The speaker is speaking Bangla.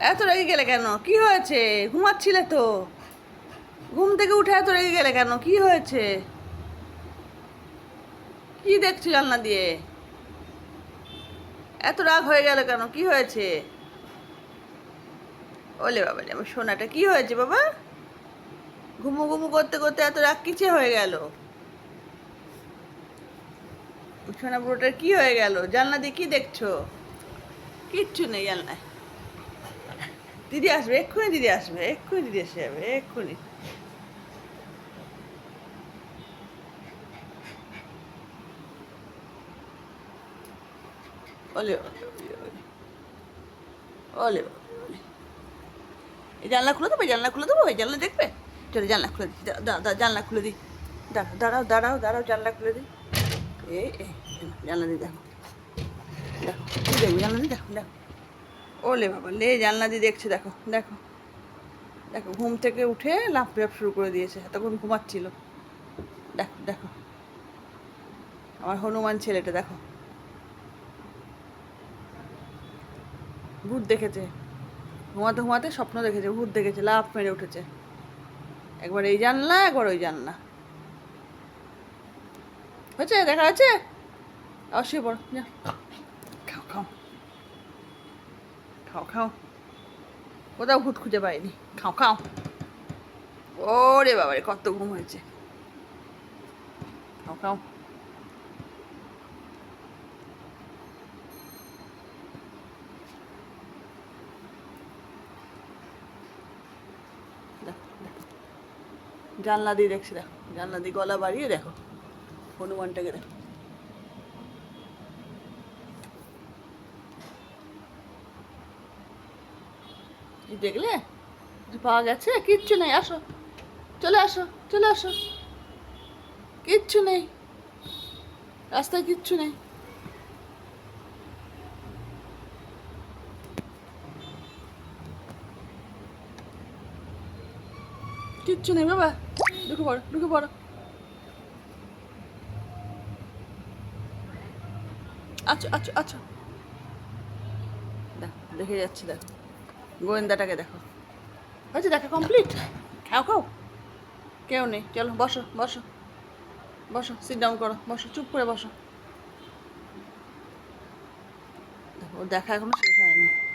এত রেগে গেলে কেন? কি হয়েছে? ঘুমাচ্ছিলে তো। ঘুম থেকে উঠে এত রেগে গেলে কেন? কি হয়েছে? কি দেখছ জানলা দিয়ে? এত রাগ হয়ে গেল কেন? কি হয়েছে? ওলে বাবা রে, আমার সোনাটা কি হয়েছে বাবা? ঘুমু ঘুমু করতে করতে এত রাগ কিছে হয়ে গেল? সোনা বুড়োটার কি হয়ে গেল? জানলা দিয়ে কি দেখছ? কিচ্ছু নেই জানলায়। দিদি আসবে, এক্ষুনি দিদি আসবে, এক্ষুনি দিদি এসে যাবে, এক্ষুনি। ওলে ওলে। এই জানলা খুলে দেবো জানলা খুলে দেবো, এই জানলা দেখবে? চলো জানলা খুলে দিই জানলা খুলে দিই দাঁড়াও দাঁড়াও দাঁড়াও দাঁড়াও, জানলা খুলে দিই এই জানলা দিই দেখো। দেখো, কি দেখব, জানলা দিই দেখো দেখো। ওলে বাবা, লে জানলা দিয়ে দেখছে, দেখো দেখো। দেখো, ঘুম থেকে উঠে লাফ লাফ শুরু করে দিয়েছে, এতক্ষণ ঘুমাচ্ছিল। দেখো দেখো। আমার হনুমান ছেলেটা, দেখো। ভূত দেখেছে। ঘুমাতে ঘুমাতে স্বপ্ন দেখেছে, ভূত দেখেছে, লাফ মেরে উঠেছে। একবার এই জানলা, একবার ওই জানলা। হয়েছে? দেখা আছে অবশ্যই পড়ো, যা খাও খাও খাও খাও। কোথাও ভূত খুঁজে পাইনি। খাও খাও। ওরে বাবারে, কত ঘুম হয়েছে। খাও খাও। জানলা দিয়ে দেখছি, দেখো। জানলা দিয়ে গলা বাড়িয়ে দেখো। হনুমানটাকে দেখো। দেখলে? পাওয়া গেছে? কিচ্ছু নেই, আসো। চলে আসো চলে আসো। কিচ্ছু নেই। রাস্তায় কিচ্ছু নেই। কিচ্ছু নেই বাবা। ঢুকে পড়ো ঢুকে পড়ো। আচ্ছা আচ্ছা আচ্ছা দেখে যাচ্ছি, দেখো। গোয়েন্দাটাকে দেখো। হয়েছে দেখা কমপ্লিট খাও খাও। কেউ নেই। চলো, বসো বসো। বসো সিট ডাউন করো, বসো, চুপ করে বসো। দেখো দেখা এখনও শেষ হয়নি।